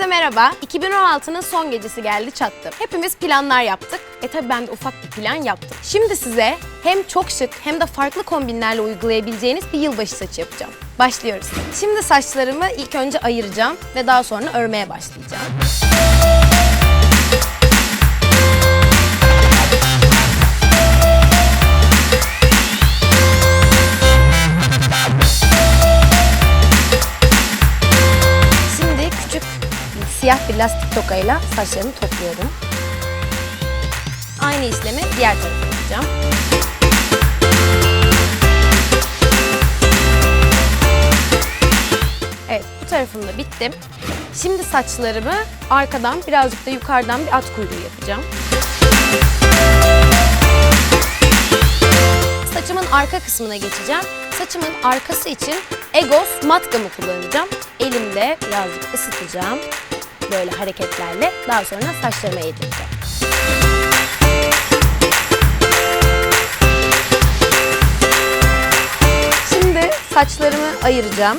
Herkese merhaba. 2016'nın son gecesi geldi çattı. Hepimiz planlar yaptık. E tabi ben de ufak bir plan yaptım. Şimdi size hem çok şık hem de farklı kombinlerle uygulayabileceğiniz bir yılbaşı saçı yapacağım. Başlıyoruz. Şimdi saçlarımı ilk önce ayıracağım ve daha sonra örmeye başlayacağım. Siyah bir lastik tokayla saçlarımı topluyorum. Aynı işlemi diğer tarafa yapacağım. Evet, bu tarafım da bittim. Şimdi saçlarımı arkadan birazcık da yukarıdan bir at kuyruğu yapacağım. Saçımın arka kısmına geçeceğim. Saçımın arkası için Egos matkamı kullanacağım. Elimde birazcık ısıtacağım. Böyle hareketlerle. Daha sonra saçlarıma yedireceğim. Şimdi saçlarımı ayıracağım.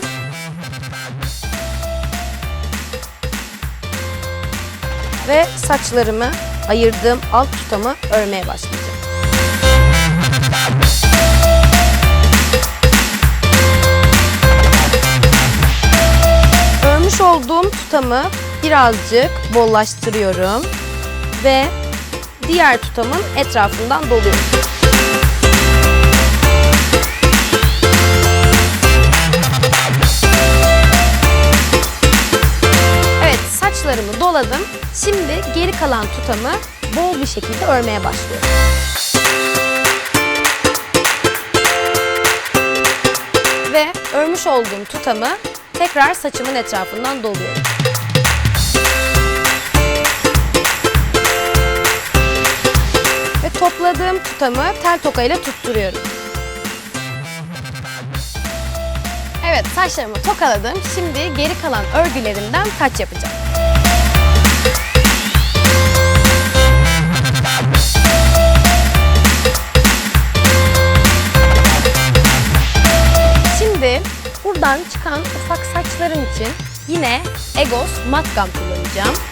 Ve saçlarımı ayırdığım alt tutamı örmeye başlayacağım. Örmüş olduğum tutamı birazcık bollaştırıyorum ve diğer tutamın etrafından doluyorum. Evet saçlarımı doladım. Şimdi geri kalan tutamı bol bir şekilde örmeye başlıyorum. Ve örmüş olduğum tutamı tekrar saçımın etrafından doluyorum. Ve topladığım tutamı tel tokayla tutturuyorum. Evet saçlarımı tokaladım. Şimdi geri kalan örgülerimden taç yapacağım. Şimdi buradan çıkan ufak saçlarım için yine Egos matkam kullanacağım.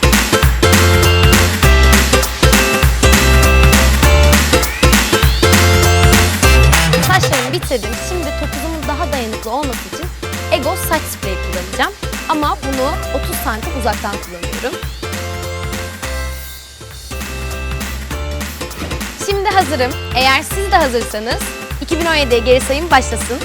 Saçlarımı bitirdim. Şimdi topuzumun daha dayanıklı olması için Egos saç spreyi kullanacağım. Ama bunu 30 santim uzaktan kullanıyorum. Şimdi hazırım. Eğer siz de hazırsanız 2017'ye geri sayım başlasın.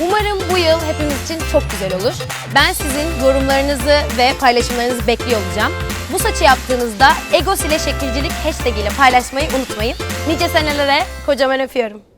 Umarım bu yıl hepimiz için çok güzel olur. Ben sizin yorumlarınızı ve paylaşımlarınızı bekliyor olacağım. Bu saçı yaptığınızda Egos ile şekilcilik hashtag ile paylaşmayı unutmayın. Nice senelere kocaman öpüyorum.